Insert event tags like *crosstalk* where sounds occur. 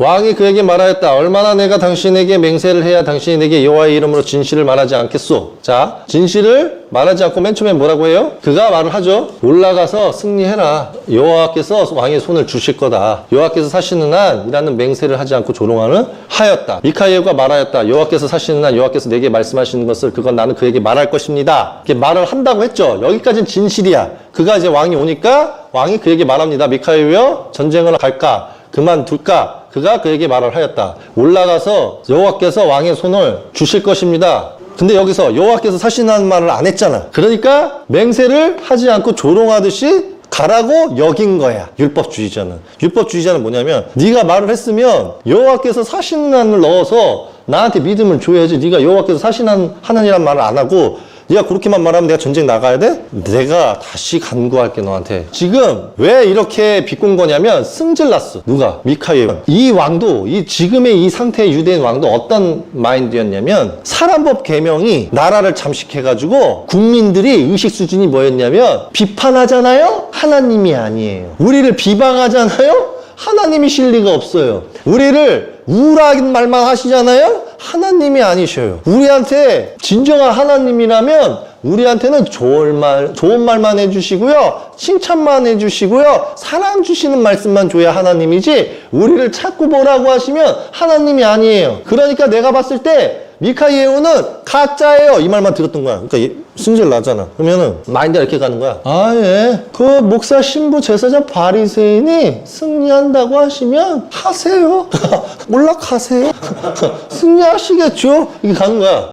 왕이 그에게 말하였다. 얼마나 내가 당신에게 맹세를 해야 당신이 내게 여호와의 이름으로 진실을 말하지 않겠소. 자, 진실을 말하지 않고 맨 처음에 뭐라고 해요? 그가 말을 하죠. 올라가서 승리해라. 여호와께서 왕의 손을 주실 거다. 여호와께서 사시는 한이라는 맹세를 하지 않고 조롱하는 하였다. 미카엘과 말하였다. 여호와께서 사시는 한 여호와께서 내게 말씀하시는 것을 그건 나는 그에게 말할 것입니다. 이렇게 말을 한다고 했죠. 여기까지는 진실이야. 그가 이제 왕이 오니까 왕이 그에게 말합니다. 미카엘여 전쟁을 갈까? 그만둘까? 그가 그에게 말을 하였다. 올라가서 여호와께서 왕의 손을 주실 것입니다. 근데 여기서 여호와께서 사신다는 말을 안 했잖아. 그러니까 맹세를 하지 않고 조롱하듯이 가라고 여긴 거야. 율법주의자는. 율법주의자는 뭐냐면 네가 말을 했으면 여호와께서 한을 넣어서 나한테 믿음을 줘야지. 네가 여호와께서 사시는 하나님이란 말을 안 하고 네가 그렇게만 말하면 내가 전쟁 나가야 돼? 내가 다시 간구할게 너한테. 지금 왜 이렇게 비꼰 거냐면 승질났어. 누가? 미카엘. 이 왕도 이 지금의 이 상태의 유대인 왕도 어떤 마인드였냐면 사람법 개명이 나라를 잠식해가지고 국민들이 의식 수준이 뭐였냐면 비판하잖아요. 하나님이 아니에요. 우리를 비방하잖아요. 하나님이 실 리가 없어요. 우리를 우울한 말만 하시잖아요? 하나님이 아니셔요. 우리한테 진정한 하나님이라면 우리한테는 좋은 말, 좋은 말만 해주시고요. 칭찬만 해주시고요. 사랑 주시는 말씀만 줘야 하나님이지 우리를 자꾸 뭐라고 하시면 하나님이 아니에요. 그러니까 내가 봤을 때 미카 예후는 가짜예요. 이 말만 들었던 거야. 그러니까 얘 승질 나잖아. 그러면은 마인드가 이렇게 가는 거야. 아 예. 그 목사 신부 제사장 바리새인이 승리한다고 하시면 하세요. *laughs* 올라가세요. *laughs* 승리 하시겠죠. 이게 가는 거야.